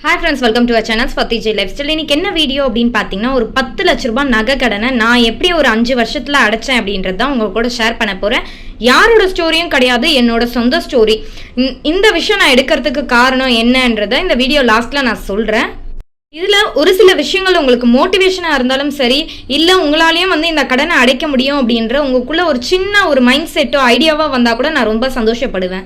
Hi friends welcome to a channel ஃபத்திஜி lifestyle இன்னைக்கு என்ன video அப்படின்னு பார்த்தீங்கன்னா ஒரு பத்து லட்ச ரூபாய் நகை கடனை நான் எப்படி ஒரு அஞ்சு வருஷத்தில் அடைச்சேன் அப்படின்றது தான் உங்க கூட ஷேர் பண்ண போகிறேன் யாரோட ஸ்டோரியும் கிடையாது என்னோட சொந்த ஸ்டோரி இந்த விஷயம் நான் எடுக்கிறதுக்கு காரணம் என்னன்றதை இந்த வீடியோ லாஸ்ட்டில் நான் சொல்கிறேன் இதில் ஒரு சில விஷயங்கள் உங்களுக்கு மோட்டிவேஷனாக இருந்தாலும் சரி இல்லை உங்களாலேயும் வந்து இந்த கடனை அடைக்க முடியும் அப்படின்ற உங்களுக்குள்ள ஒரு சின்ன ஒரு மைண்ட் செட்டோ ஐடியாவாக வந்தால் கூட நான் ரொம்ப சந்தோஷப்படுவேன்.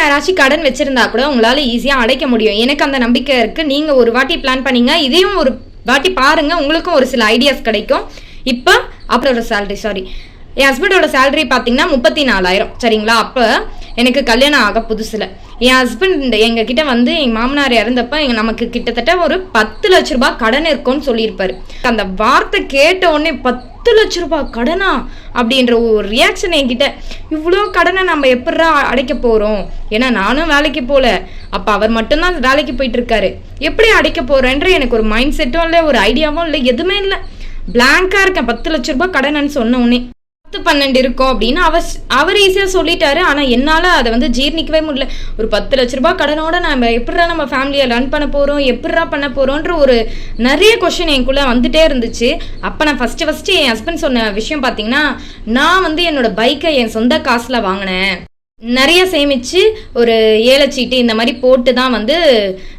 யாராச்சும் கடன் வச்சிருந்தா கூட உங்களால் ஈஸியாக அடைக்க முடியும். எனக்கு அந்த நம்பிக்கை இருக்குது நீங்கள் ஒரு வாட்டி பிளான் பண்ணீங்க. இதையும் ஒரு வாட்டி பாருங்கள் உங்களுக்கும் ஒரு சில ஐடியாஸ் கிடைக்கும். இப்போ அப்புறம் சேலரி சாரி என் ஹஸ்பண்டோட சேலரி பார்த்தீங்கன்னா முப்பத்தி நாலாயிரம். சரிங்களா? அப்போ எனக்கு கல்யாணம் ஆக புதுசில். என் ஹஸ்பண்ட் எங்ககிட்ட வந்து எங்கள் மாமனார் இறந்தப்ப எங்கள் நமக்கு கிட்டத்தட்ட ஒரு பத்து லட்ச ரூபாய் கடன் இருக்கும்னு சொல்லியிருப்பாரு. அந்த வார்த்தை கேட்ட உடனே பத்து லட்ச ரூபாய் கடனா? அப்படின்ற ஒரு ரியாக்ஷன் என்கிட்ட இவ்வளோ கடனை நம்ம எப்படா அடைக்க போகிறோம் ஏன்னா நானும் வேலைக்கு போகல அப்போ அவர் மட்டும்தான் வேலைக்கு போயிட்டு இருக்காரு. எப்படி அடைக்க போகிறேன்ற எனக்கு ஒரு மைண்ட் செட்டும் இல்லை ஒரு ஐடியாவும் இல்லை எதுவுமே இல்லை. பிளாங்காக இருக்கேன் பத்து லட்ச ரூபாய் கடனன்னு சொன்ன உடனே. பத்து பன்னெண்டு இருக்கும் அப்படின்னு அவர் அவர் ஈஸியாக சொல்லிட்டாரு. ஆனால் என்னால் அதை வந்து ஜீர்ணிக்கவே முடியல. ஒரு பத்து லட்ச ரூபாய் கடனோட நம்ம எப்படிடா நம்ம ஃபேமிலியை ரன் பண்ண போகிறோம் எப்படிடா பண்ண போகிறோன்ற ஒரு நிறைய கொஷின் எனக்குள்ளே வந்துட்டே இருந்துச்சு. அப்போ நான் ஃபஸ்ட்டு ஃபஸ்ட்டு என் ஹஸ்பண்ட் சொன்ன விஷயம் பார்த்தீங்கன்னா நான் வந்து என்னோட பைக்கை என் சொந்த காசில் வாங்கினேன். நிறைய சேமித்து ஒரு ஏலச்சீட்டு இந்த மாதிரி போட்டு தான் வந்து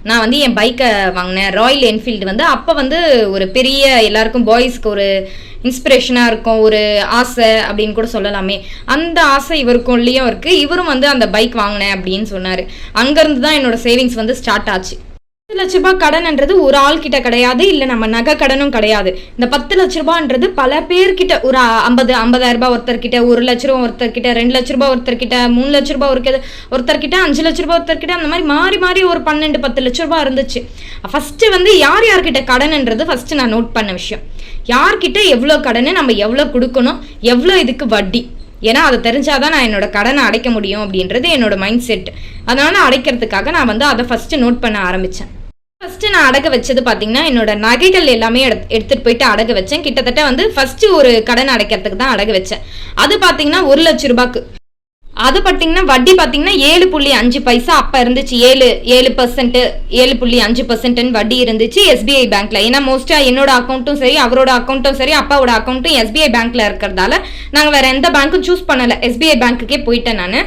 நான் வந்து என் பைக்கை வாங்கினேன். ராயல் என்ஃபீல்டு வந்து அப்போ வந்து ஒரு பெரிய எல்லாருக்கும் பாய்ஸ்க்கு ஒரு இன்ஸ்பிரேஷனாக இருக்கும் ஒரு ஆசை அப்படின்னு கூட சொல்லலாமே. அந்த ஆசை இவருக்கும் இல்லையும் இருக்குது இவரும் வந்து அந்த பைக் வாங்கினேன் அப்படின்னு சொன்னார். அங்கேருந்து தான் என்னோட சேவிங்ஸ் வந்து ஸ்டார்ட் ஆச்சு. லட்ச ரூபாய் கடன்ன்றது ஒரு ஆள் கிட்ட கிடையாது இல்லை நம்ம நகை கடனும் கிடையாது. இந்த பத்து லட்ச ரூபான்றது பல பேர்கிட்ட ஒரு ஐம்பது ஐம்பதாயிரம் ரூபாய் ஒருத்தர்கிட்ட ஒரு லட்ச ரூபா ஒருத்தர்கிட்ட ரெண்டு லட்ச ரூபாய் ஒருத்தர்கிட்ட மூணு லட்ச ரூபாய் ஒரு ஒருத்தர்கிட்ட அஞ்சு லட்ச ரூபாய் ஒருத்தர்கிட்ட அந்த மாதிரி மாறி மாறி ஒரு பன்னெண்டு பத்து லட்ச ரூபாய் இருந்துச்சு. ஃபர்ஸ்ட் வந்து யார் யார்கிட்ட கடன்ன்றது ஃபர்ஸ்ட் நான் நோட் பண்ண விஷயம். யார்கிட்ட எவ்வளோ கடனை நம்ம எவ்வளோ கொடுக்கணும் எவ்வளோ இதுக்கு வட்டி? ஏன்னா அதை தெரிஞ்சாதான் நான் என்னோட கடனை அடைக்க முடியும் அப்படின்றது என்னோட மைண்ட் செட் அதனால அடைக்கிறதுக்காக நான் வந்து அதை ஃபர்ஸ்ட் நோட் பண்ண ஆரம்பித்தேன் ஃபஸ்ட்டு நான் அடகு வச்சது பார்த்தீங்கன்னா என்னோட நகைகள் எல்லாமே எடுத்து எடுத்துகிட்டு போயிட்டு அடகு வச்சேன். கிட்டத்தட்ட வந்து ஃபஸ்ட்டு ஒரு கடன் அடைக்கிறதுக்கு தான் அடகு வச்சேன். அது பார்த்தீங்கன்னா ஒரு லட்ச ரூபாய்க்கு. அது பார்த்தீங்கன்னா வட்டி பார்த்தீங்கன்னா ஏழு புள்ளி அஞ்சு பைசா அப்போ இருந்துச்சு. ஏழு ஏழு பர்சன்ட் ஏழு புள்ளி அஞ்சு பர்சன்ட்னு வட்டி இருந்துச்சு எஸ்பிஐ பேங்க்ல ஏன்னா மோஸ்ட்டாக என்னோட அக்கௌண்ட்டும் சரி அவரோட அக்கௌண்ட்டும் சரி அப்பாவோட அக்கௌண்ட்டும் எஸ்பிஐ பேங்க்ல இருக்கிறதால நாங்கள் வேற எந்த பேங்க்கும் சூஸ் பண்ணலை. எஸ்பிஐ பேங்க்குக்கே போயிட்டேன் நான்.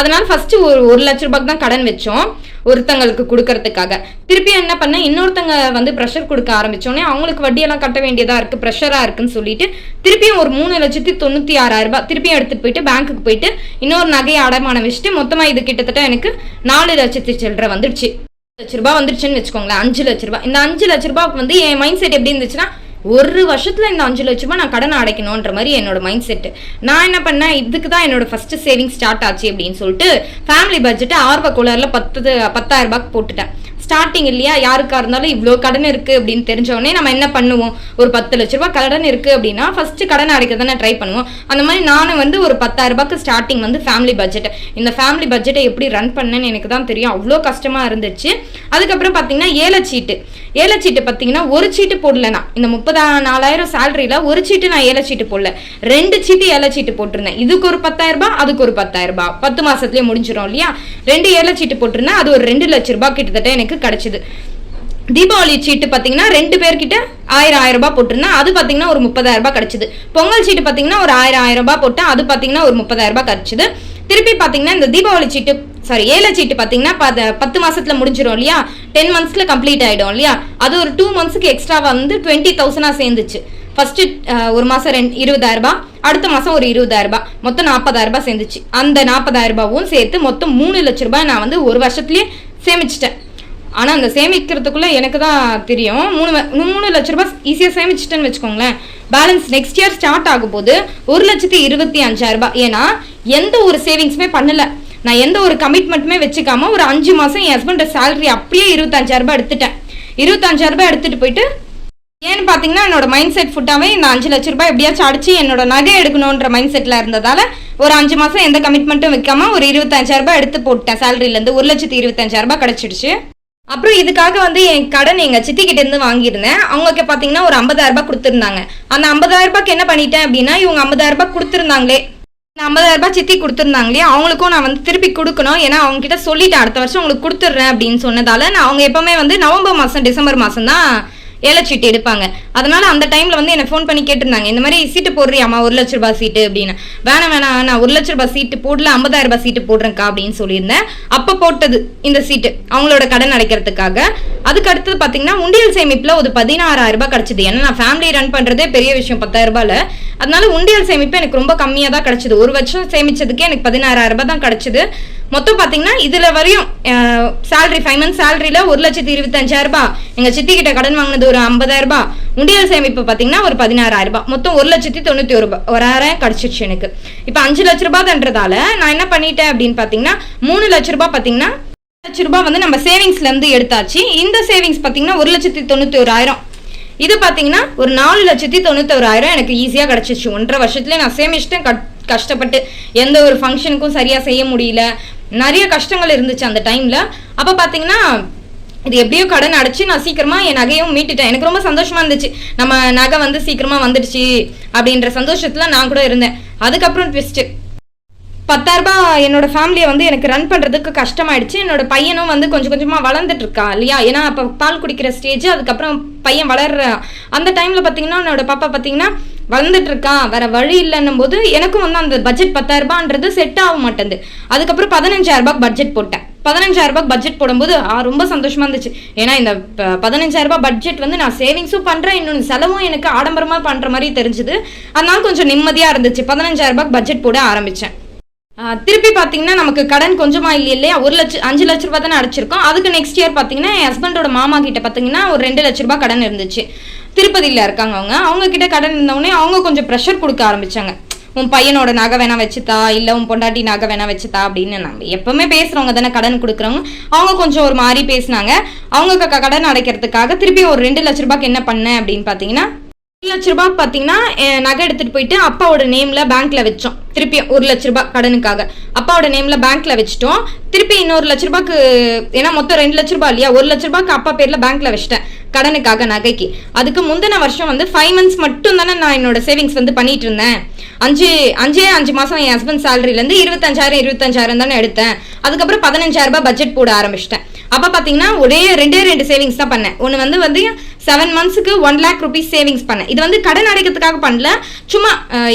அதனால ஃபர்ஸ்ட் ஒரு ஒரு லட்ச ரூபாய்க்கு தான் கடன் வச்சோம். ஒருத்தங்களுக்கு கொடுக்கறதுக்காக. திருப்பி என்ன பண்ணேன் இன்னொருத்தங்க வந்து ப்ரெஷர் கொடுக்க ஆரம்பிச்சோடனே அவங்களுக்கு வட்டியெல்லாம் கட்ட வேண்டியதா இருக்கு ப்ரெஷராக இருக்குன்னு சொல்லிட்டு திருப்பியும் ஒரு மூணு லட்சத்தி தொண்ணூத்தி ஆறாயிரம் ரூபாய் திருப்பியும் எடுத்துட்டு போயிட்டு பேங்க்குக்கு போயிட்டு இன்னொரு நகையை அடமானம் வச்சுட்டு மொத்தமா இது கிட்டத்தட்ட எனக்கு நாலு லட்சத்தி சில்லற வந்துடுச்சு. லட்ச ரூபாய் வந்துருச்சுன்னு வச்சுக்கோங்களேன் அஞ்சு லட்ச ரூபாய். இந்த அஞ்சு லட்ச ரூபாய்க்கு வந்து என் மைண்ட் செட் எப்படி இருந்துச்சுன்னா ஒரு வருஷத்தில் இந்த அஞ்சு லட்ச ரூபாய் நான் கடனை அடைக்கணுன்ற மாதிரி என்னோட மைண்ட் செட்டு நான் என்ன பண்ணேன்? இதுக்கு தான் என்னோட ஃபர்ஸ்ட் சேவிங் ஸ்டார்ட் ஆச்சு அப்படின்னு சொல்லிட்டு ஃபேமிலி பட்ஜெட்டை ஆர்வ கோளாரில் பத்து பத்தாயிரம் ரூபாய்க்கு போட்டுட்டேன். ஸ்டார்டிங் இல்லையா? யாருக்கா இருந்தாலும் இவ்வளோ கடன் இருக்கு அப்படின்னு தெரிஞ்சவொடனே நம்ம என்ன பண்ணுவோம்? ஒரு பத்து லட்ச ரூபா கடன் இருக்கு அப்படின்னா ஃபர்ஸ்ட் கடன் அடைக்க தானே ட்ரை பண்ணுவோம். அந்த மாதிரி நானும் வந்து ஒரு பத்தாயிரம் ரூபாய்க்கு ஸ்டார்டிங் வந்து ஃபேமிலி பட்ஜெட் இந்த ஃபேமிலி பட்ஜெட்டை எப்படி ரன் பண்ணேன்னு எனக்கு தான் தெரியும். அவ்வளோ கஷ்டமா இருந்துச்சு. அதுக்கப்புறம் பார்த்தீங்கன்னா ஏலச்சீட்டு ஏலச்சீட்டு பார்த்தீங்கன்னா ஒரு சீட்டு போடலனா இந்த முப்பதா நாலாயிரம் சேலரியில ஒரு சீட்டு நான் ஏலச்சீட்டு போடல. ரெண்டு சீட்டு ஏலச்சீட்டு போட்டிருந்தேன். இதுக்கு ஒரு பத்தாயிரம் ரூபாய் அதுக்கு ஒரு பத்தாயிரம் ரூபாய். பத்து மாசத்துலயே முடிஞ்சிடும் இல்லையா? ரெண்டு ஏலச்சீட்டு போட்டிருந்தேன். அது ஒரு ரெண்டு லட்ச ரூபாய் கிட்டத்தட்ட எனக்கு கிடைச்சிது. தீபாவளி சீட்டு பார்த்தீங்கன்னா ரெண்டு பேர்கிட்ட ஆயிரம் ஆயிரம் ரூபாய் போட்டிருந்தேன். அது பார்த்தீங்கன்னா ஒரு முப்பதாயிரம் ரூபாய் கிடைச்சது. பொங்கல் சீட்டு பார்த்தீங்கன்னா ஒரு ஆயிரம் ஆயிரம் ரூபாய் போட்டேன். அது பார்த்தீங்கன்னா ஒரு முப்பதாயிரம் ரூபாய் கிடைச்சது. திருப்பி பார்த்தீங்கன்னா இந்த தீபாவளி சீட்டு சாரி ஏழை சீட்டு பார்த்தீங்கன்னா பத்து மாசத்தில் முடிஞ்சிடும் இல்லையா? டென் மந்த்ஸில் கம்ப்ளீட் ஆகிடும் இல்லையா? அது ஒரு டூ மந்த்ஸ்க்கு எக்ஸ்ட்ரா வந்து டுவெண்ட்டி தௌசண்டாக சேர்ந்துச்சு. ஃபர்ஸ்ட் ஒரு மாசம் ரெண்டு இருபதாயிரம் ரூபாய். அடுத்த மாதம் ஒரு இருபதாயிரம் ரூபாய். மொத்தம் நாற்பதாயிரம் ரூபாய் சேர்ந்துச்சு. அந்த நாற்பதாயிரம் ரூபாவும் சேர்த்து மொத்தம் மூணு லட்ச ரூபாய் நான் வந்து ஒரு வருஷத்துலேயே சேமிச்சிட்டேன். ஆனால் அந்த சேமிக்கிறதுக்குள்ளே எனக்கு தான் தெரியும். மூணு மூணு லட்ச ரூபாய் ஈஸியாக சேமிச்சிட்டேன்னு வச்சுக்கோங்களேன். பேலன்ஸ் நெக்ஸ்ட் இயர் ஸ்டார்ட் ஆகும் போது ஒரு லட்சத்தி இருபத்தி அஞ்சாயிரம் ரூபாய். ஏன்னா எந்த ஒரு சேவிங்ஸுமே பண்ணலை. நான் எந்த ஒரு கமிட்மெண்ட்டுமே வச்சுக்காம ஒரு அஞ்சு மாதம் என் ஹஸ்பண்டோட சேலரி அப்படியே இருபத்தஞ்சாயிரரூபா எடுத்துட்டேன். இருபத்தஞ்சாயிரரூபா ரூபாய் எடுத்துட்டு போயிட்டு ஏன்னு பார்த்தீங்கன்னா என்னோட மைண்ட் செட் ஃபுட்டாகவே இந்த அஞ்சு லட்ச ரூபாய் எப்படியாச்சும் அடிச்சு என்னோட நகை எடுக்கணுன்ற மைண்ட் செட்டில் இருந்ததால் ஒரு அஞ்சு மாதம் எந்த கமிட்மெண்ட்டும் வைக்காம ஒரு இருபத்தஞ்சாயிரரூபா எடுத்து போட்டேன் சேலரியிலேருந்து ஒரு லட்சத்தி இருபத்தஞ்சாயிரம் ரூபாய் கிடச்சிடுச்சு. அப்புறம் இதுக்காக வந்து என் கடன் எங்க சித்தி கிட்ட இருந்து வாங்கியிருந்தேன். அவங்க பாத்தீங்கன்னா ஒரு ஐம்பதாயிரம் ரூபாய் கொடுத்துருந்தாங்க. அந்த ஐம்பதாயிரம் ரூபாய்க்கு என்ன பண்ணிட்டேன் அப்படின்னா இவங்க ஐம்பதாயிரம் ரூபாய் கொடுத்துருந்தாங்களே. ஐம்பதாயிரம் ரூபாய் சித்தி கொடுத்துருந்தாங்களே அவங்களுக்கும் நான் வந்து திருப்பி கொடுக்கணும். ஏன்னா அவங்க கிட்ட சொல்லிட்டேன் அடுத்த வருஷம் உங்களுக்கு கொடுத்துட்றேன் அப்படின்னு சொன்னதால நான் அவங்க எப்பவுமே வந்து நவம்பர் மாதம் டிசம்பர் மாதம் தான் ஏலச்சீட்டு எடுப்பாங்க. அதனால அந்த டைம்ல வந்து என்ன ஃபோன் பண்ணி கேட்டிருந்தாங்க. இந்த மாதிரி சீட்டு போடுறியாமா ஒரு லட்ச ரூபாய் சீட்டு அப்படின்னு. வேணாம் வேணாம் நான் ஒரு லட்ச ரூபாய் சீட்டு போடல ஐம்பதாயிரம் ரூபாய் சீட்டு போடுறேன்க்கா அப்படின்னு சொல்லியிருந்தேன். அப்போ போட்டது இந்த சீட்டு அவங்களோட கடன் அடைக்கிறதுக்காக. அதுக்கு அடுத்தது பார்த்தீங்கன்னா உண்டியல் சேமிப்புல ஒரு பதினாறாயிரம் ரூபாய் கிடைச்சது. ஏன்னா நான் ஃபேமிலி ரன் பண்றதே பெரிய விஷயம் பத்தாயிரம் ரூபாயில. அதனால உண்டியல் சேமிப்பு எனக்கு ரொம்ப கம்மியாக தான் கிடைச்சது. ஒரு வருஷம் சேமிச்சதுக்கே எனக்கு பதினாறாயிரம் ரூபாய் தான் கிடைச்சது. மொத்தம் பார்த்தீங்கன்னா இதில் வரையும் சேலரி ஃபைவ் மந்த் சேலரியில் ஒரு லட்சத்தி இருபத்தஞ்சாயிரம் ரூபாய். எங்க சித்தி கிட்ட கடன் வாங்கினது ஒரு ஐம்பதாயிரரூபா உண்டியல் சேமிப்பு பார்த்தீங்கன்னா ஒரு பதினாறாயிரம் ரூபாய். மொத்தம் ஒரு லட்சத்தி தொண்ணூற்றி ஒரு ரூபாய். ஒரு எனக்கு. இப்போ அஞ்சு லட்ச ரூபாய்ன்றதால நான் என்ன பண்ணிட்டேன் அப்படின்னு பார்த்தீங்கன்னா மூணு லட்ச ரூபாய் பார்த்தீங்கன்னா லட்ச ரூபாய் வந்து நம்ம சேவிங்ஸ்ல இருந்து எடுத்தாச்சு. இந்த சேவிங்ஸ் பார்த்தீங்கன்னா ஒரு லட்சத்தி தொண்ணூத்தி ஓராயிரம். இது பார்த்தீங்கன்னா ஒரு நாலு லட்சத்தி தொண்ணூத்தோராயிரம் எனக்கு ஈஸியாக கிடச்சிச்சு ஒன்றரை வருஷத்துல நான் சேமிச்சிட்டேன். கட் கஷ்டப்பட்டு எந்த ஒரு ஃபங்க்ஷனுக்கும் சரியாக செய்ய முடியல. நிறைய கஷ்டங்கள் இருந்துச்சு அந்த டைமில் அப்போ பார்த்தீங்கன்னா இது எப்படியோ கடன் அடைச்சு நான் சீக்கிரமா என் நகையும் மீட்டுட்டேன். எனக்கு ரொம்ப சந்தோஷமா இருந்துச்சு. நம்ம நகை வந்து சீக்கிரமா வந்துடுச்சு அப்படின்ற சந்தோஷத்துல நான் கூட இருந்தேன். அதுக்கப்புறம் ட்விஸ்ட் பத்தாயிரம் ரூபாய் என்னோட ஃபேமிலியை வந்து எனக்கு ரன் பண்ணுறதுக்கு கஷ்டமாயிடுச்சு. என்னோட பையனும் வந்து கொஞ்சம் கொஞ்சமாக வளர்ந்துட்டு இருக்கா இல்லையா? ஏன்னா அப்போ பால் குடிக்கிற ஸ்டேஜ் அதுக்கப்புறம் பையன் வளர்ற அந்த டைமில் பார்த்தீங்கன்னா என்னோட பாப்பா பார்த்தீங்கன்னா வளர்ந்துட்டு இருக்கான் வேற வழி இல்லைன்னும் போது எனக்கும் வந்து அந்த பட்ஜெட் பத்தாயிரம் ரூபான்றது செட் ஆக மாட்டேங்குது அதுக்கப்புறம் பதினஞ்சாயிரம் ரூபாய் பட்ஜெட் போட்டேன். பதினஞ்சாயிரம் ரூபாய் பட்ஜெட் போடும்போது ரொம்ப சந்தோஷமா இருந்துச்சு. ஏன்னா இந்த பதினஞ்சாயிரம் ரூபாய் பட்ஜெட் வந்து நான் சேவிங்ஸும் பண்றேன் இன்னொன்று செலவும் எனக்கு ஆடம்பரமா பண்ற மாதிரி தெரிஞ்சுது. அதனால கொஞ்சம் நிம்மதியா இருந்துச்சு. பதினஞ்சாயிரம் ரூபாய் பட்ஜெட் போட ஆரம்பிச்சேன். திருப்பி பார்த்தீங்கன்னா நமக்கு கடன் கொஞ்சமா இல்லை இல்லையா? ஒரு லட்சம் அஞ்சு லட்ச ரூபாய் தானே அடைச்சிருக்கோம். அதுக்கு நெக்ஸ்ட் இயர் பார்த்தீங்கன்னா என் ஹஸ்பண்டோட மாமா கிட்ட பார்த்தீங்கன்னா ஒரு ரெண்டு லட்ச ரூபாய் கடன் இருந்துச்சு. திருப்பதியில் இருக்காங்க அவங்க. அவங்க கிட்ட கடன் இருந்தவுடனே அவங்க கொஞ்சம் ப்ரெஷர் கொடுக்க ஆரம்பித்தாங்க உன் பையனோட நகை வேணா வச்சுத்தா இல்லை உன் பொண்டாட்டி நகை வேணா வச்சுதா அப்படின்னு நம்ம எப்பவுமே பேசுறவங்க தானே கடன் கொடுக்குறவங்க. அவங்க கொஞ்சம் ஒரு மாதிரி பேசினாங்க. அவங்க கடன் அடைக்கிறதுக்காக திருப்பி ஒரு ரெண்டு லட்ச ரூபாய்க்கு என்ன பண்ணேன் அப்படின்னு பார்த்தீங்கன்னா ஒரு லட்ச ரூபாய் பார்த்தீங்கன்னா என் நகை எடுத்துட்டு போயிட்டு அப்பாவோட நேம்ல பேங்க்ல வச்சோம். திருப்பி ஒரு லட்ச ரூபாய் கடனுக்காக. அப்பாவோட நேம்ல பேங்க்ல வச்சுட்டோம். திருப்பி இன்னொரு லட்ச ரூபாய்க்கு ஏன்னா மொத்தம் ரெண்டு லட்ச ரூபாய் இல்லையா? ஒரு லட்ச ரூபாய்க்கு அப்பா பேர்ல பேங்க்ல வச்சிட்டேன். கடனுக்காக நகைக்கு. அதுக்கு முந்தின வருஷம் வந்து ஃபைவ் மந்த்ஸ் மட்டும் தானே நான் என்னோட சேவிங்ஸ் வந்து பண்ணிட்டு இருந்தேன் அஞ்சு அஞ்சே அஞ்சு மாசம் என் ஹஸ்பண்ட் சேலரிலேருந்து இருபத்தஞ்சாயிரம் இருபத்தஞ்சாயிரம் தானே எடுத்தேன். அதுக்கப்புறம் பதினஞ்சாயிரம் ரூபாய் பட்ஜெட் போட ஆரம்பிச்சிட்டேன். அப்போ பார்த்தீங்கன்னா ஒரே ரெண்டே ரெண்டு சேவிங்ஸ் தான் பண்ணேன். ஒன்று வந்து வந்து செவன் மந்த்ஸுக்கு ஒன் லேக் ருபீஸ் சேவிங்ஸ் பண்ணேன் இது வந்து கடன் அடைக்கிறதுக்காக பண்ணல. சும்மா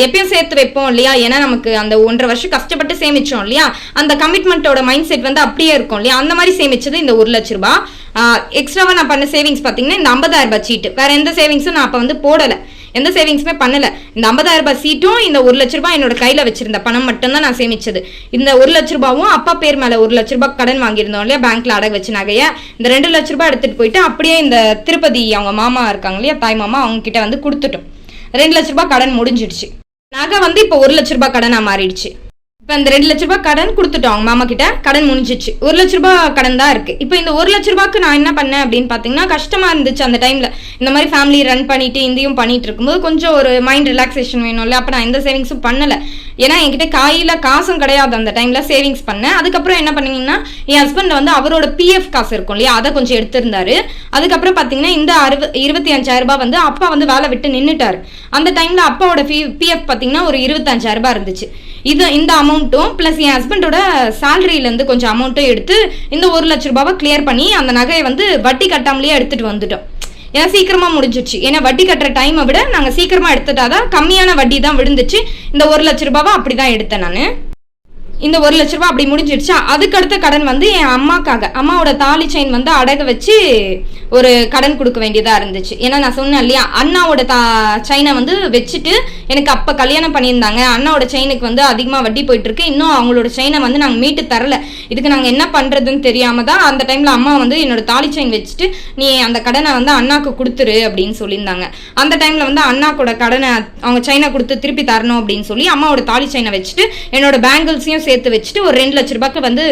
எப்பயும் சேர்த்து வைப்போம் இல்லையா? ஏன்னா நமக்கு அந்த ஒன்றரை வருஷம் கஷ்டப்பட்டு சேமிச்சோம் இல்லையா? அந்த கமிட்மெண்ட்டோட மைண்ட் செட் வந்து அப்படியே இருக்கும் இல்லையா? அந்த மாதிரி சேமிச்சது இந்த ஒரு லட்ச ரூபாய் எக்ஸ்ட்ராவாக நான் பண்ண சேவிங்ஸ் பார்த்தீங்கன்னா இந்த ஐம்பதாயிரம் ரூபாய் சீட்டு வேற எந்த சேவிங்ஸும் நான் அப்போ வந்து போடலை. எந்த சேவிங்ஸுமே பண்ணல. இந்த ஐம்பதாயிரம் ரூபாய் சீட்டும் இந்த ஒரு லட்ச ரூபாய் என்னோட கையில வச்சிருந்த பணம் மட்டும்தான் நான் சேமிச்சது. இந்த ஒரு லட்ச ரூபாவும் அப்பா பேர் மேல ஒரு லட்ச ரூபாய் கடன் வாங்கியிருந்தோம் இல்லையா? பேங்க்ல அடகு வச்சு நகையை. இந்த ரெண்டு லட்ச ரூபாய் எடுத்துட்டு போயிட்டு அப்படியே இந்த திருப்பதி அவங்க மாமா இருக்காங்க இல்லையா? தாய் மாமா அவங்க கிட்ட வந்து கொடுத்துட்டோம். ரெண்டு லட்ச ரூபாய் கடன் முடிஞ்சிடுச்சு. நகை வந்து இப்போ ஒரு லட்ச ரூபாய் கடனாக மாறிடுச்சு. இப்போ இந்த ரெண்டு லட்ச ரூபாய் கடன் கொடுத்துட்டோம் அவங்க மாமா கிட்ட. கடன் முடிஞ்சிச்சு. ஒரு லட்ச ரூபாய் கடன் தான் இருக்கு. இப்போ இந்த ஒரு லட்ச ரூபாய்க்கு நான் என்ன பண்ணேன் அப்படின்னு பார்த்தீங்கன்னா கஷ்டமா இருந்துச்சு அந்த டைம்ல இந்த மாதிரி ஃபேமிலி ரன் பண்ணிட்டு இந்தியும் பண்ணிட்டு இருக்கும்போது கொஞ்சம் ஒரு மைண்ட் ரிலாக்ஸேஷன் வேணும்ல. அப்போ நான் எந்த சேவிங்ஸும் பண்ணல. ஏன்னா என்கிட்ட காயில காசும் கிடையாது அந்த டைம்ல சேவிங்ஸ் பண்ணேன். அதுக்கப்புறம் என்ன பண்ணீங்கன்னா என் ஹஸ்பண்ட் வந்து அவரோட பிஎஃப் காசு இருக்கும் இல்லையா? அதை கொஞ்சம் எடுத்திருந்தாரு. அதுக்கப்புறம் பார்த்தீங்கன்னா இந்த அறுப இருபத்தி அஞ்சாயிரம் ரூபாய் வந்து அப்பா வந்து வேலை விட்டு நின்றுட்டாரு அந்த டைம்ல அப்பாவோட பிஎஃப் பார்த்தீங்கன்னா ஒரு இருபத்தஞ்சாயிரம் ரூபாய் இருந்துச்சு. இது இந்த அமௌண்ட் அமௌண்ட்டும் ப்ளஸ் என் ஹஸ்பண்டோட சேலரியிலேருந்து கொஞ்சம் அமௌண்ட்டும் எடுத்து இந்த ஒரு லட்ச ரூபாவை கிளியர் பண்ணி அந்த நகையை வந்து வட்டி கட்டாமலேயே எடுத்துகிட்டு வந்துட்டோம். ஏன்னா சீக்கிரமாக முடிஞ்சிச்சு ஏன்னா வட்டி கட்டுற டைமை விட நாங்கள் சீக்கிரமா எடுத்துட்டாதான் கம்மியான வட்டி தான் விழுந்துச்சு. இந்த ஒரு லட்ச ரூபாவை அப்படி தான் எடுத்தேன் நான். இந்த ஒரு லட்ச ரூபாய் அப்படி முடிஞ்சிடுச்சா? அதுக்கு அடுத்த கடன் வந்து என் அம்மாக்காக. அம்மாவோட தாலி செயின் வந்து அடகு வச்சு ஒரு கடன் கொடுக்க வேண்டியதா இருந்துச்சு. ஏன்னா நான் சொன்னேன் இல்லையா அண்ணாவோட தா செயினை வந்து வச்சுட்டு எனக்கு அப்ப கல்யாணம் பண்ணியிருந்தாங்க. அண்ணாவோட செயினுக்கு வந்து அதிகமா வட்டி போயிட்டு இருக்கு இன்னும் அவங்களோட செயினை வந்து நாங்கள் மீட்டு தரல. இதுக்கு நாங்க என்ன பண்றதுன்னு தெரியாம தான் அந்த டைம்ல அம்மா வந்து என்னோட தாலி செயின் வச்சுட்டு நீ அந்த கடனை வந்து அண்ணாக்கு கொடுத்துரு அப்படின்னு சொல்லியிருந்தாங்க. அந்த டைம்ல வந்து அண்ணாக்கோட கடனை அவங்க செயினை கொடுத்து திருப்பி தரணும் அப்படின்னு சொல்லி அம்மாவோட தாலி செயினை வச்சுட்டு என்னோட பேங்கிள்ஸையும் சேர்த்து வச்சுட்டு ஒரு ரெண்டு லட்ச ரூபாய்க்கு வந்து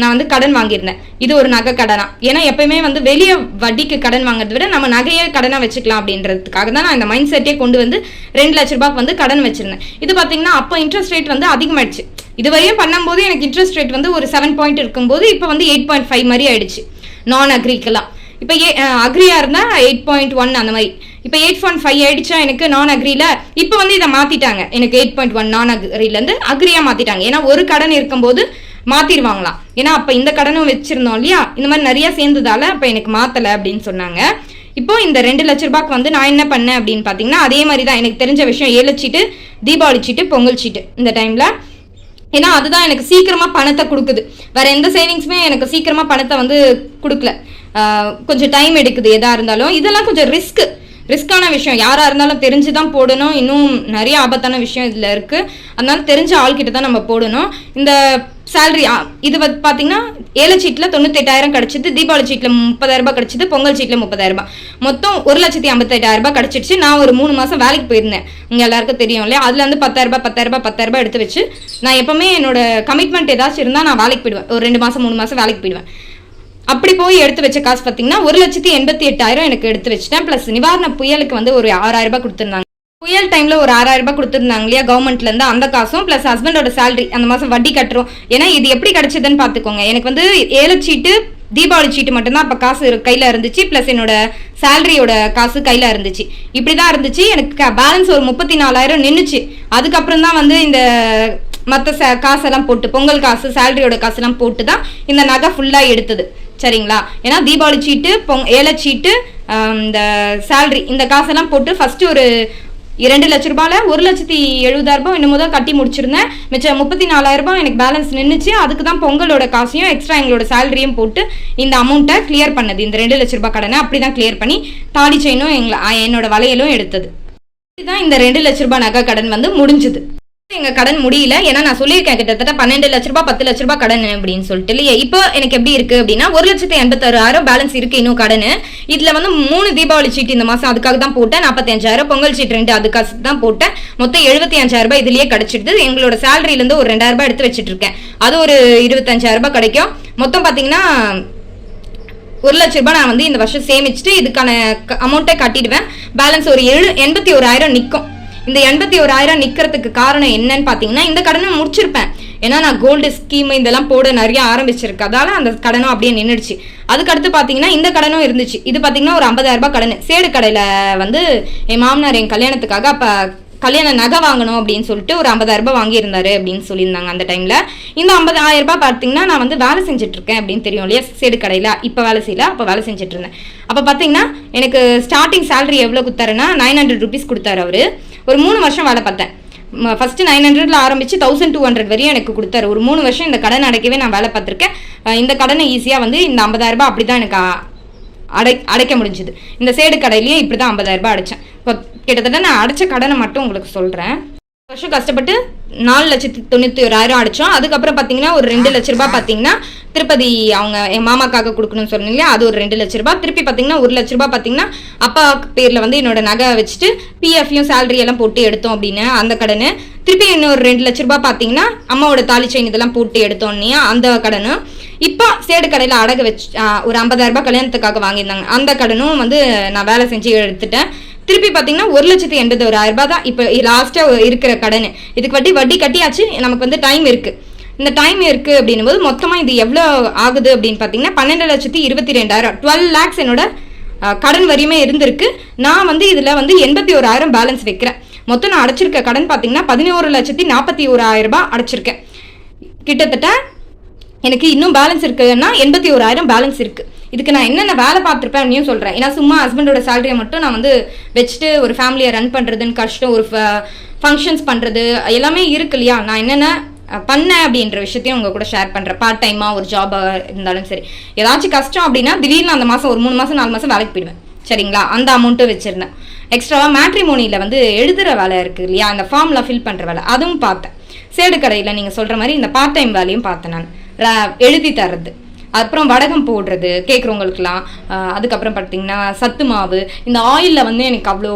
நான் வந்து கடன் வாங்கியிருந்தேன். இது ஒரு நகை கடனா. ஏன்னா எப்பயுமே வந்து வெளியே வட்டிக்கு கடன் வாங்குறதை விட நம்ம நகையை கடனா வச்சுக்கலாம் அப்படின்றதுக்காக தான் நான் இந்த மைண்ட் செட்டே கொண்டு வந்து ரெண்டு லட்ச ரூபாய்க்கு வந்து கடன் வச்சிருந்தேன். இது பார்த்தீங்கன்னா அப்போ இன்ட்ரெஸ்ட் ரேட் வந்து அதிகமாயிடுச்சு. இதுவரையும் பண்ணும்போது எனக்கு இன்ட்ரெஸ்ட் ரேட் வந்து ஒரு செவன் பாயிண்ட் இருக்கும்போது இப்போ வந்து எயிட் பாயிண்ட் ஃபைவ் மாதிரி ஆயிடுச்சு. நான் அக்ரிக்கெல்லாம் இப்போ ஏ அக்ரியாக இருந்தால் எயிட் பாயிண்ட் ஒன் அந்த மாதிரி. இப்போ எயிட் பாயிண்ட் ஃபைவ் ஆயிடுச்சா? எனக்கு நான் அக்ரியில் இப்போ வந்து இதை மாற்றிட்டாங்க எனக்கு எயிட் பாயிண்ட் ஒன் நான் அக்ரிலேருந்து அக்ரியாக மாற்றிட்டாங்க ஏன்னா ஒரு கடன் இருக்கும்போது மாற்றிடுவாங்களாம் ஏன்னா அப்போ இந்த கடனும் வச்சுருந்தோம் இல்லையா? இந்த மாதிரி நிறைய சேர்ந்ததால அப்போ எனக்கு மாற்றலை அப்படின்னு சொன்னாங்க. இப்போ இந்த ரெண்டு லட்ச ரூபாய்க்கு வந்து நான் என்ன பண்ணேன் அப்படின்னு பார்த்தீங்கன்னா அதே மாதிரி தான் எனக்கு தெரிஞ்ச விஷயம் ஏழு சீட்டு தீபாவளி சீட்டு பொங்கல் சீட்டு இந்த டைமில் ஏன்னா அதுதான் எனக்கு சீக்கிரமாக பணத்தை கொடுக்குது. வேற எந்த சேவிங்ஸுமே எனக்கு சீக்கிரமாக பணத்தை வந்து கொடுக்கல. கொஞ்சம் டைம் எடுக்குது எதாக இருந்தாலும். இதெல்லாம் கொஞ்சம் ரிஸ்க் ரிஸ்க்கான விஷயம். யாராக இருந்தாலும் தெரிஞ்சு தான் போடணும். இன்னும் நிறைய ஆபத்தான விஷயம் இதில் இருக்குது அதனால தெரிஞ்ச ஆள்கிட்ட தான் நம்ம போடணும். இந்த சேலரி இது வந்து பார்த்தீங்கன்னா ஏழு சீட்டில் தொண்ணூத்தெட்டாயிரம் கிடச்சிது. தீபாவளி சீட்டில் முப்பதாயிரம் ரூபாய் கிடச்சிது. பொங்கல் சீட்டில் முப்பதாயிரம் ரூபாய். மொத்தம் ஒரு லட்சத்தி ஐம்பத்தெட்டாயிரம் ரூபாய் கிடச்சிடுச்சு. நான் ஒரு மூணு மாதம் வேலைக்கு போயிருந்தேன். உங்கள் எல்லாருக்கும் தெரியும் இல்லையா? அதில் வந்து பத்தாயிரம் ரூபாய் பத்தாயிரம் ரூபாய் பத்தாயிரம் ரூபாய் எடுத்து வச்சு நான் எப்பவுமே என்னோட கமிட்மெண்ட் ஏதாச்சும் இருந்தால் நான் வேலைக்கு போயிடுவேன். ஒரு ரெண்டு மாதம் மூணு மாதம் வேலைக்கு போயிடுவேன். அப்படி போய் எடுத்து வச்ச காசு பார்த்தீங்கன்னா ஒரு லட்சத்தி எண்பத்தி எட்டாயிரம் எனக்கு எடுத்து வச்சிட்டேன். ப்ளஸ் நிவாரண புயலுக்கு வந்து ஒரு ஆறாயிரம் ரூபாய் கொடுத்துருந்தாங்க. புயல் டைம்ல ஒரு ஆறாயிரம் ரூபாய் கொடுத்துருந்தாங்க இல்லையா கவர்மெண்ட்ல இருந்து அந்த காசும் ப்ளஸ் ஹஸ்பண்டோட சேலரி அந்த மாசம் வட்டி கட்டுறோம். ஏன்னா இது எப்படி கிடைச்சதுன்னு பார்த்துக்கோங்க எனக்கு வந்து ஏழு சீட்டு தீபாவளி சீட்டு மட்டும்தான் அப்போ காசு கையில் கையில இருந்துச்சு. ப்ளஸ் என்னோட சேலரியோட காசு கையில இருந்துச்சு. இப்படிதான் இருந்துச்சு. எனக்கு பேலன்ஸ் ஒரு முப்பத்தி நாலாயிரம் நின்றுச்சு அதுக்கப்புறம் தான் வந்து இந்த மற்ற ச காசெல்லாம் போட்டு பொங்கல் காசு சேலரியோட காசுலாம் போட்டு தான் இந்த நகை ஃபுல்லாக எடுத்தது. சரிங்களா? ஏன்னா தீபாவளி சீட்டு பொங் ஏழை சீட்டு இந்த சேல்ரி இந்த காசெல்லாம் போட்டு ஃபஸ்ட்டு ஒரு இரண்டு லட்ச ரூபாயில் ஒரு லட்சத்தி எழுபதாயிரம் என்னமோ தான் கட்டி முடிச்சிருந்தேன். மிச்சம் முப்பத்தி நாலாயிரரூபா எனக்கு பேலன்ஸ் நின்றுச்சு அதுக்கு தான் பொங்கலோட காசையும் எக்ஸ்ட்ரா எங்களோட சேலரியும் போட்டு இந்த அமௌண்ட்டை கிளியர் பண்ணது. இந்த ரெண்டு லட்ச ரூபாய் கடனை அப்படி தான் கிளியர் பண்ணி தாலி செயினும் எங்களை என்னோட வளையலும் எடுத்தது. இதுதான் இந்த ரெண்டு லட்ச ரூபாய் நகை கடன் வந்து முடிஞ்சுது. எங்க கடன் முடியல. ஏன்னா நான் சொல்லியிருக்கேன் கிட்டத்தட்ட பன்னெண்டு லட்ச ரூபாய் பத்து லட்ச ரூபாய் கடன் அப்படின்னு சொல்லிட்டு. இல்லையா இப்போ எனக்கு எப்படி இருக்கு அப்படின்னா ஒரு லட்சத்தி எண்பத்தாறாயிரம் பேலன்ஸ் இருக்கு இன்னும் கடன். இதுல வந்து மூணு தீபாவளி சீட்டு இந்த மாசம் அதுக்காக தான் போட்டேன். நாற்பத்தஞ்சாயிரம் பொங்கல் சீட் ரெண்டு அதுக்காக தான் போட்டேன். மொத்தம் எழுபத்தி அஞ்சாயிரம் ரூபாய் இதுலயே கிடைச்சிடுது. எங்களோட சேலரியில இருந்து ஒரு ரெண்டாயிரம் ரூபாய் எடுத்து வச்சிட்டு இருக்கேன் அது ஒரு இருபத்தஞ்சாயிரம் ரூபாய் கிடைக்கும். மொத்தம் பாத்தீங்கன்னா ஒரு லட்ச ரூபாய் நான் வந்து இந்த வருஷம் சேமிச்சுட்டு இதுக்கான அமௌண்ட்டை கட்டிடுவேன். பேலன்ஸ் ஒரு எழு எண்பத்தி ஓராயிரம் நிற்கும் இந்த எண்பத்தி ஓராயிரம் நிற்கிறதுக்கு காரணம் என்னன்னு பார்த்தீங்கன்னா இந்த கடனை முடிச்சிருப்பேன். ஏன்னா நான் கோல்டு ஸ்கீம் இதெல்லாம் போட நிறைய ஆரம்பிச்சிருக்கதால அந்த கடனும் அப்படியே நின்றுடுச்சு அதுக்கடுத்து பார்த்தீங்கன்னா இந்த கடனும் இருந்துச்சு. இது பார்த்தீங்கன்னா ஒரு 50000 ரூபாய் கடன். சேடு கடையில் வந்து என் மாமனார் என் கல்யாணத்துக்காக அப்போ கல்யாண நகை வாங்கணும் அப்படின்னு சொல்லிட்டு ஒரு 50000 ரூபாய் வாங்கியிருந்தாரு அப்படின்னு சொல்லியிருந்தாங்க அந்த டைம்ல இந்த 50000 ரூபாய் பார்த்தீங்கன்னா நான் வந்து வேலை செஞ்சுட்டு இருக்கேன் அப்படின்னு தெரியும் இல்லையா? சேடு கடையில். இப்போ வேலை செய்யல அப்போ வேலை செஞ்சுட்டு இருந்தேன் அப்போ பார்த்தீங்கன்னா எனக்கு ஸ்டார்டிங் சேலரி எவ்வளோ கொடுத்தாருன்னா நைன் ஹண்ட்ரட் ருபீஸ் கொடுத்தாரு அவரு. ஒரு மூணு வருஷம் வேலை பார்த்தேன். ஃபர்ஸ்ட் நைன் ஹண்ட்ரட்ல ஆரம்பிச்சு தௌசண்ட் டூ ஹண்ட்ரட் வரையும் எனக்கு கொடுத்தாரு. ஒரு மூணு வருஷம் இந்த கடன் அடைக்கவே நான் வேலை பார்த்துருக்கேன். இந்த கடனை ஈஸியாக வந்து இந்த 50000 ரூபாய் அப்படி தான் எனக்கு அடை அடைக்க முடிஞ்சுது. இந்த சேடு கடையிலயும் இப்படி தான் 50000 ரூபாய் அடைச்சேன். இப்போ கிட்டத்தட்ட நான் அடைச்ச கடனை மட்டும் உங்களுக்கு சொல்கிறேன் வருஷம் கஷ்டப்பட்டு நாலு லட்சத்தி தொண்ணூற்றி ஓராயிரம் அடித்தோம் அதுக்கப்புறம் பார்த்தீங்கன்னா ஒரு ரெண்டு லட்ச ரூபாய் பார்த்தீங்கன்னா திருப்பதி அவங்க என் மாமாக்காக கொடுக்கணும்னு சொன்னீங்க அது ஒரு ரெண்டு லட்ச ரூபாய். திருப்பி பார்த்தீங்கன்னா ஒரு லட்ச ரூபாய் பார்த்தீங்கன்னா அப்பா பேரில் வந்து என்னோட நகை வச்சுட்டு பிஎஃப்யும் சேலரி எல்லாம் போட்டு எடுத்தோம் அப்படின்னு அந்த கடனு. திருப்பி இன்னொரு ரெண்டு லட்ச ரூபாய் பார்த்தீங்கன்னா அம்மாவோட தாலி செயின் இதெல்லாம் போட்டு எடுத்தோன்னே அந்த கடனும். இப்போ சேடு கடையில் அடகு வச்சு ஒரு 50000 ரூபாய் கல்யாணத்துக்காக வாங்கியிருந்தாங்க. அந்த கடனும் வந்து நான் வேலை செஞ்சு எடுத்துட்டேன். திருப்பி பார்த்தீங்கன்னா ஒரு லட்சத்தி எண்பது ஒரு ஆயிரம் ரூபாய் தான் இப்போ லாஸ்ட்டாக இருக்கிற கடன். இதுக்கு வட்டி வட்டி கட்டியாச்சு நமக்கு வந்து டைம் இருக்குது இந்த டைம் இருக்குது அப்படின்னும் போது மொத்தமாக இது எவ்வளோ ஆகுது அப்படின்னு பார்த்தீங்கன்னா பன்னெண்டு லட்சத்தி இருபத்தி ரெண்டாயிரம் டுவெல் லேக்ஸ் என்னோட கடன் வரியுமே இருந்திருக்கு. நான் வந்து இதில் வந்து எண்பத்தி ஓராயிரம் பேலன்ஸ் வைக்கிறேன். மொத்தம் நான் அடைச்சிருக்க கடன் பார்த்தீங்கன்னா பதினோரு லட்சத்தி நாற்பத்தி ஓராயிரம் ரூபாய் அடைச்சிருக்கேன். கிட்டத்தட்ட எனக்கு இன்னும் பேலன்ஸ் இருக்குன்னா எண்பத்தி ஓராயிரம் பேலன்ஸ் இருக்குது இதுக்கு நான் என்னென்ன வேலை பார்த்துருப்பேன் சொல்கிறேன் ஏன்னா சும்மா ஹஸ்பண்டோட சேலரியை மட்டும் நான் வந்து வச்சுட்டு ஒரு ஃபேமிலியை ரன் பண்ணுறதுன்னு கஷ்டம் ஒரு ஃபங்க்ஷன்ஸ் பண்ணுறது எல்லாமே இருக்கு இல்லையா? நான் என்னென்ன பண்ணேன் அப்படின்ற விஷயத்தையும் உங்கள் கூட ஷேர் பண்ணுறேன் பார்ட் டைமாக ஒரு ஜாபாக இருந்தாலும் சரி. ஏதாச்சும் கஷ்டம் அப்படின்னா திடீர்னு அந்த மாதம் ஒரு மூணு மாதம் நாலு மாதம் வேலைக்கு போயிடுவேன். சரிங்களா? அந்த அமௌண்ட்டும் வச்சுருந்தேன். எக்ஸ்ட்ராவாக மேட்ரிமோனியில் வந்து எழுதுகிற வேலை இருக்குது இல்லையா? அந்த ஃபார்ம்லாம் ஃபில் பண்ணுற வேலை. அதுவும் பார்த்தேன். சேடு கடையில் நீங்கள் சொல்கிற மாதிரி இந்த பார்ட் டைம் வேலையும் பார்த்தேன் நான். எழுதி தர்றது. அப்புறம் வடகம் போடுறது கேட்குறவங்களுக்குலாம் அதுக்கப்புறம் பார்த்தீங்கன்னா சத்து மாவு. இந்த ஆயிலில் வந்து எனக்கு அவ்வளோ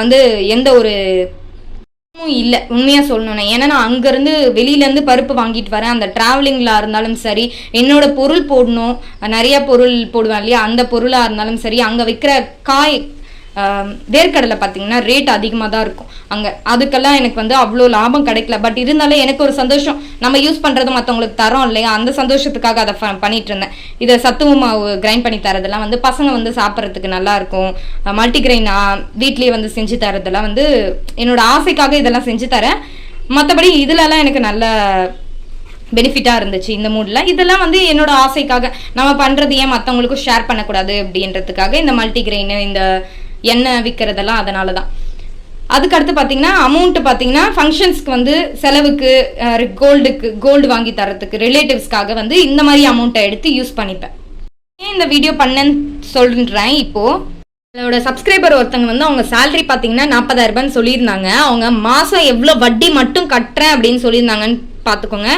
வந்து எந்த ஒரு இல்லை. உண்மையாக சொல்லணும்னா. ஏன்னா நான் அங்கேருந்து வெளியிலேருந்து பருப்பு வாங்கிட்டு வரேன். அந்த ட்ராவலிங்கில் இருந்தாலும் சரி என்னோட பொருள் போடணும். நிறைய பொருள் போடுவேன் இல்லையா? அந்த பொருளாக இருந்தாலும் சரி அங்கே விற்கிற காய் வேர்க்கடலை பார்த்தீங்கன்னா ரேட் அதிகமாக தான் இருக்கும். அங்கே அதுக்கெல்லாம் எனக்கு வந்து அவ்வளோ லாபம் கிடைக்கல. பட் இருந்தாலும் எனக்கு ஒரு சந்தோஷம். நம்ம யூஸ் பண்ணுறது மற்றவங்களுக்கு தரோம் இல்லையா? அந்த சந்தோஷத்துக்காக அதை ஃப- பண்ணிட்டு இருந்தேன். இதை சத்துவ மாவு கிரைண்ட் பண்ணி தரதெல்லாம் வந்து பசங்க வந்து சாப்பிட்றதுக்கு நல்லா இருக்கும். மல்டிகிரெயின் வீட்லேயே வந்து செஞ்சு தரதெல்லாம் வந்து என்னோட ஆசைக்காக இதெல்லாம் செஞ்சு தரேன். மற்றபடி இதுலலாம் எனக்கு நல்ல பெனிஃபிட்டாக இருந்துச்சு இந்த மூடில் இதெல்லாம் வந்து என்னோட ஆசைக்காக. நம்ம பண்ணுறது ஏன் மற்றவங்களுக்கும் ஷேர் பண்ணக்கூடாது அப்படின்றதுக்காக இந்த மல்டிகிரெயின் இந்த எண்ணெய் விற்கிறதெல்லாம் அதனால தான் அதுக்கடுத்து பார்த்தீங்கன்னா அமௌண்ட்டு பார்த்தீங்கன்னா ஃபங்க்ஷன்ஸ்க்கு வந்து செலவுக்கு கோல்டுக்கு கோல்டு வாங்கி தரத்துக்கு ரிலேட்டிவ்ஸ்க்காக வந்து இந்த மாதிரி அமௌண்ட்டை எடுத்து யூஸ் பண்ணிப்பேன். ஏன் இந்த வீடியோ பண்ணேன்னு சொல்கிறேன் இப்போது அவங்களோட சப்ஸ்கிரைபர் ஒருத்தங்க வந்து அவங்க சேலரி பார்த்தீங்கன்னா நாற்பதாயிரரூபான்னு சொல்லியிருந்தாங்க. அவங்க மாதம் எவ்வளோ வட்டி மட்டும் கட்டுறேன் அப்படின்னு சொல்லியிருந்தாங்கன்னு பார்த்துக்கோங்க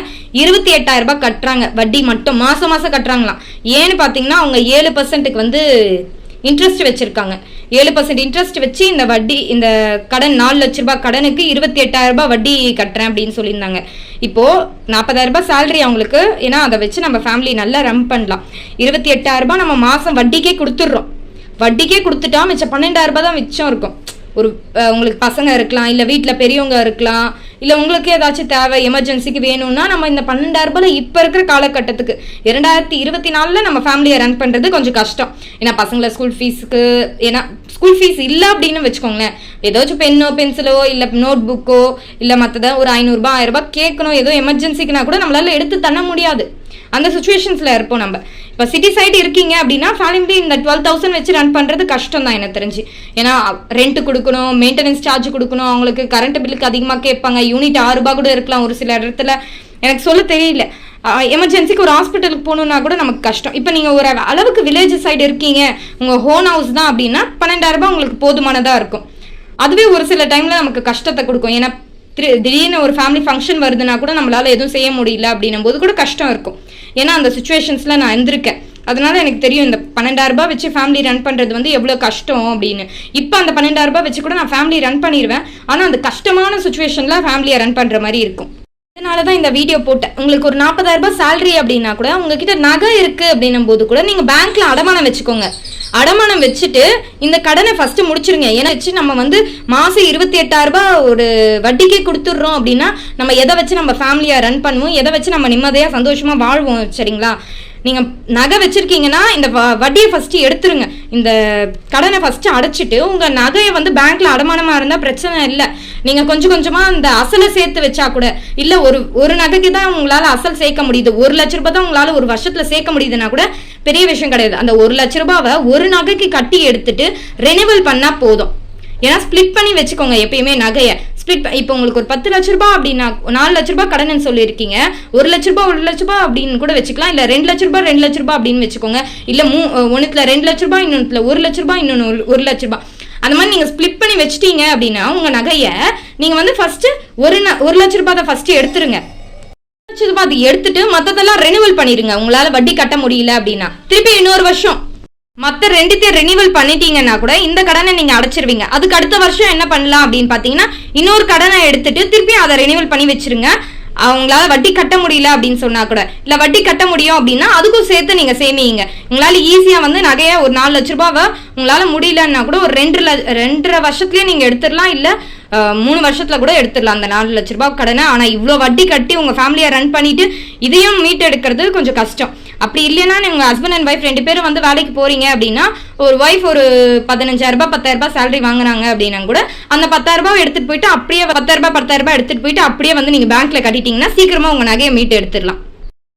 இருபத்தி எட்டாயிரம் ரூபாய் கட்டுறாங்க. வட்டி மட்டும் மாதம் மாதம் கட்டுறாங்களாம். ஏன்னு பார்த்தீங்கன்னா அவங்க ஏழு பர்சன்ட்டுக்கு வந்து இன்ட்ரெஸ்ட் வச்சுருக்காங்க. ஏழு பர்சன்ட் இன்ட்ரெஸ்ட் வச்சு இந்த வட்டி இந்த கடன் நாலு லட்ச ரூபாய் கடனுக்கு இருபத்தி எட்டாயிரம் ரூபாய் வட்டி கட்டுறேன் அப்படின்னு சொல்லியிருந்தாங்க. இப்போ நாற்பதாயிரம் ரூபாய் சேலரி அவங்களுக்கு ஏன்னா அதை வச்சு நம்ம ஃபேமிலி நல்லா ரன் பண்ணலாம். இருபத்தி எட்டாயிரம் ரூபாய் நம்ம மாசம் வட்டிக்கே கொடுத்துட்றோம். வட்டிக்கே கொடுத்துட்டா மிச்சம் பன்னெண்டாயிரம் ரூபாய் தான் மிச்சம் இருக்கும். ஒரு உங்களுக்கு பசங்க இருக்கலாம் இல்லை வீட்டில் பெரியவங்க இருக்கலாம் இல்லை உங்களுக்கு ஏதாச்சும் தேவை எமர்ஜென்சிக்கு வேணும்னா நம்ம இந்த பன்னெண்டாயிரம் ரூபாயில் இப்போ இருக்கிற காலகட்டத்துக்கு இரண்டாயிரத்தி இருபத்தி நாலில் நம்ம ஃபேமிலியை ரன் பண்ணுறது கொஞ்சம் கஷ்டம். ஏன்னா பசங்களை ஸ்கூல் ஃபீஸுக்கு ஏன்னா ஸ்கூல் ஃபீஸ் இல்லை அப்படின்னு வச்சுக்கோங்களேன். ஏதாச்சும் பென்னோ பென்சிலோ இல்லை நோட் புக்கோ இல்லை மற்றதை ஒரு ஐநூறுரூபா ஆயிரரூபா கேட்கணும். ஏதோ எமர்ஜென்சிக்குனா கூட நம்மளால எடுத்து தர முடியாது. அந்த சுச்சுவேஷன்ஸில் இருப்போம் நம்ம. இப்போ சிட்டி சைடு இருக்கீங்க அப்படின்னா ஃபேமிலி இந்த டுவெல் தௌசண்ட் வச்சு ரன் பண்ணுறது கஷ்டம் தான் எனக்கு தெரிஞ்சு. ஏன்னா ரெண்ட் கொடுக்கணும் மெயின்டெனன்ஸ் சார்ஜ் கொடுக்கணும் அவங்களுக்கு கரண்ட் பில்லுக்கு அதிகமாக கேட்பாங்க யூனிட் ஆறு ரூபா கூட இருக்கலாம் ஒரு சில இடத்துல. எனக்கு சொல்ல தெரியல. எமர்ஜென்சிக்கு ஒரு ஹாஸ்பிட்டலுக்கு போகணுன்னா கூட நமக்கு கஷ்டம். இப்போ நீங்கள் ஒரு அளவுக்கு வில்லேஜ் சைடு இருக்கீங்க உங்கள் ஹோன் ஹவுஸ் தான் அப்படின்னா பன்னெண்டாயிரம் ரூபாய் உங்களுக்கு போதுமானதாக இருக்கும். அதுவே ஒரு சில டைமில் நமக்கு கஷ்டத்தை கொடுக்கும். ஏன்னா திரு- திடீர்னு ஒரு ஃபேமிலி ஃபங்க்ஷன் வருதுன்னா கூட நம்மளால எதுவும் செய்ய முடியல அப்படின்னும் போது கூட கஷ்டம் இருக்கும். ஏன்னா அந்த சுச்சுவேஷன்ஸ்ல நான் இருந்திருக்கேன். அதனால எனக்கு தெரியும் இந்த பன்னெண்டாயிரம் ரூபாய் வச்சு ஃபேமிலி ரன் பண்றது வந்து எவ்வளோ கஷ்டம் அப்படின்னு. இப்போ அந்த பன்னெண்டாயிரம் ரூபாய் வச்சு கூட நான் ஃபேமிலி ரன் பண்ணிடுவேன் ஆனால் அந்த கஷ்டமான சுச்சுவேஷன்ல ஃபேமிலியை ரன் பண்ற மாதிரி இருக்கும். அதனால தான் இந்த வீடியோ போட்டேன். உங்களுக்கு ஒரு நாற்பதாயிரம் ரூபாய் சேலரி அப்படின்னா கூட உங்ககிட்ட நகை இருக்கு அப்படின்னும் போது கூட நீங்க பேங்க்ல அடமானம் வச்சுக்கோங்க. அடமானம் வச்சுட்டு இந்த கடனை ஃபர்ஸ்ட் முடிச்சிருங்க. ஏன்னா வச்சு நம்ம வந்து மாசம் இருபத்தி எட்டாயிரம் ரூபாய் ஒரு வட்டிக்கே கொடுத்துட்றோம் அப்படின்னா நம்ம எதை வச்சு நம்ம ஃபேமிலியை ரன் பண்ணுவோம்? எதை வச்சு நம்ம நிம்மதியா சந்தோஷமா வாழ்வோம் சரிங்களா? நீங்க நகை வச்சிருக்கீங்கன்னா இந்த வ- வட்டியை ஃபர்ஸ்ட் எடுத்துருங்க. இந்த கடனை ஃபர்ஸ்ட் அடைச்சிட்டு உங்க நகையை வந்து பேங்க்ல அடமானமா இருந்தா பிரச்சனை இல்லை. நீங்க கொஞ்சம் கொஞ்சமா அந்த அசலை சேர்த்து வச்சா கூட இல்ல ஒரு ஒரு நகைக்கு தான் உங்களால அசல் சேர்க்க முடியுது. ஒரு லட்ச ரூபாய் தான் உங்களால ஒரு வருஷத்துல சேர்க்க முடியுதுன்னா கூட பெரிய விஷயம் கிடையாது. அந்த ஒரு லட்ச ரூபாவை ஒரு நகைக்கு கட்டி எடுத்துட்டு ரெனிவல் பண்ணா போதும். ஏன்னா ஸ்ப்ளிட் பண்ணி வச்சுக்கோங்க எப்பயுமே நகையை. ஸ்ப்ளிட் இப்போ உங்களுக்கு ஒரு பத்து லட்ச ரூபாய் அப்படின்னா நாலு லட்ச ரூபாய் கடன்னு சொல்லியிருக்கீங்க. ஒரு லட்ச ரூபாய் ஒரு லட்ச ரூபாய் அப்படின்னு கூட வச்சுக்கலாம். இல்லை ரெண்டு லட்ச ரூபாய் ரெண்டு லட்ச ரூபாய் அப்படின்னு வச்சுக்கோங்க. இல்லை மூ ஒன்றுத்துல ரெண்டு லட்ச ரூபாய் இன்னொன்றுல ஒரு லட்ச ரூபாய் இன்னொன்று ஒரு- ஒரு லட்ச ரூபாய். அந்த மாதிரி நீங்கள் ஸ்ப்ளிட் பண்ணி வச்சிட்டீங்க அப்படின்னா உங்கள் நகையை நீங்கள் வந்து ஃபஸ்ட்டு ஒரு ந- ஒரு லட்ச ரூபாய் தான் ஃபஸ்ட்டு எடுத்துருங்க. லட்ச ரூபாய் அது எடுத்துட்டு மற்றதெல்லாம் ரெனிவல் பண்ணிடுங்க உங்களால் வட்டி கட்ட முடியல அப்படின்னா. திருப்பி இன்னொரு வருஷம். மற்ற ரெண்டுத்தையும் ரெனிவல் பண்ணிட்டீங்கன்னா கூட இந்த கடனை நீங்க அடைச்சிருவீங்க. அதுக்கு அடுத்த வருஷம் என்ன பண்ணலாம் அப்படின்னு பாத்தீங்கன்னா இன்னொரு கடனை எடுத்துட்டு திருப்பி அதை ரெனிவல் பண்ணி வச்சிருங்க. அவங்களால வட்டி கட்ட முடியல அப்படின்னு சொன்னா கூட இல்ல வட்டி கட்ட முடியும் அப்படின்னா அதுக்கும் சேர்த்து நீங்க சேமிங்க உங்களால ஈஸியா வந்து நகைய ஒரு நாலு லட்ச ரூபாவை உங்களால முடியலன்னா கூட ஒரு ரெண்டு ரெண்டரை வருஷத்துலயே நீங்க எடுத்துடலாம் இல்ல மூணு வருஷத்துல கூட எடுத்துடலாம் அந்த நாலு லட்ச ரூபாய் கடனை. ஆனா இவ்வளோ வட்டி கட்டி உங்க ஃபேமிலியை ரன் பண்ணிட்டு இதையும் மீட் எடுக்கிறது கொஞ்சம் கஷ்டம். அப்படி இல்லைன்னா நீங்கள் ஹஸ்பண்ட் அண்ட் ஒய்ஃப் ரெண்டு பேரும் வந்து வேலைக்கு போறீங்க அப்படின்னா ஒரு ஒய்ஃப் ஒரு பதினஞ்சாயிரம் ரூபாய் பத்தாயிரம் ரூபாய் சேலரி வாங்குறாங்க அப்படின்னா கூட அந்த பத்தாயிரம் ரூபாய் எடுத்துட்டு போயிட்டு அப்படியே பத்தாயிரம் ரூபாய் பத்தாயிரம் ரூபாய் எடுத்துட்டு போயிட்டு அப்படியே வந்து நீங்க பேங்க்ல கட்டிட்டீங்கன்னா சீக்கிரமா உங்க நகையை மீட்டு எடுத்துடலாம்.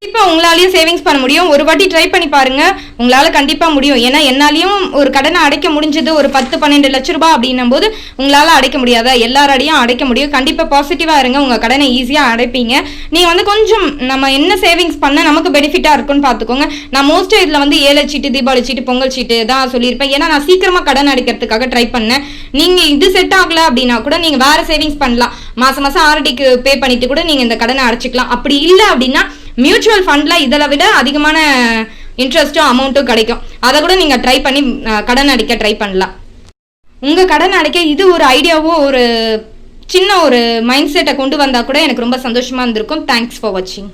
கண்டிப்பா உங்களாலையும் சேவிங்ஸ் பண்ண முடியும். ஒரு வாட்டி ட்ரை பண்ணி பாருங்க. உங்களால கண்டிப்பா முடியும். ஏன்னா என்னாலையும் ஒரு கடனை அடைக்க முடிஞ்சது. ஒரு பத்து பன்னெண்டு லட்ச ரூபாய் அப்படின்னும் போது உங்களால அடைக்க முடியாதா? எல்லாராடையும் அடைக்க முடியும். கண்டிப்பா பாசிட்டிவா இருங்க. உங்க கடனை ஈஸியா அடைப்பீங்க. நீங்க வந்து கொஞ்சம் நம்ம என்ன சேவிங்ஸ் பண்ண நமக்கு பெனிஃபிட்டா இருக்கும்னு பாத்துக்கோங்க. நான் மோஸ்ட் இதுல வந்து ஏழை சீட்டு தீபாவளி சீட்டு பொங்கல் சீட்டு தான் சொல்லியிருப்பேன். ஏன்னா நான் சீக்கிரமா கடன் அடைக்கிறதுக்காக ட்ரை பண்ணேன். நீங்க இது செட் ஆகல அப்படின்னா கூட நீங்க வேற சேவிங்ஸ் பண்ணலாம். மாசம் மாசம் ஆர்டிக்கு பே பண்ணிட்டு கூட நீங்க இந்த கடனை அடைச்சிக்கலாம். அப்படி இல்லை அப்படின்னா மியூச்சுவல் ஃபண்டில் இதில் விட அதிகமான இன்ட்ரெஸ்ட்டும் அமௌண்ட்டும் கிடைக்கும். அதை கூட நீங்கள் ட்ரை பண்ணி கடன் அடைக்க ட்ரை பண்ணலாம். உங்கள் கடன் அடைக்க இது ஒரு ஐடியாவோ ஒரு சின்ன ஒரு மைண்ட் செட்டை கொண்டு வந்தால் கூட எனக்கு ரொம்ப சந்தோஷமாக இருந்திருக்கும். தேங்க்ஸ் ஃபார் வாட்சிங்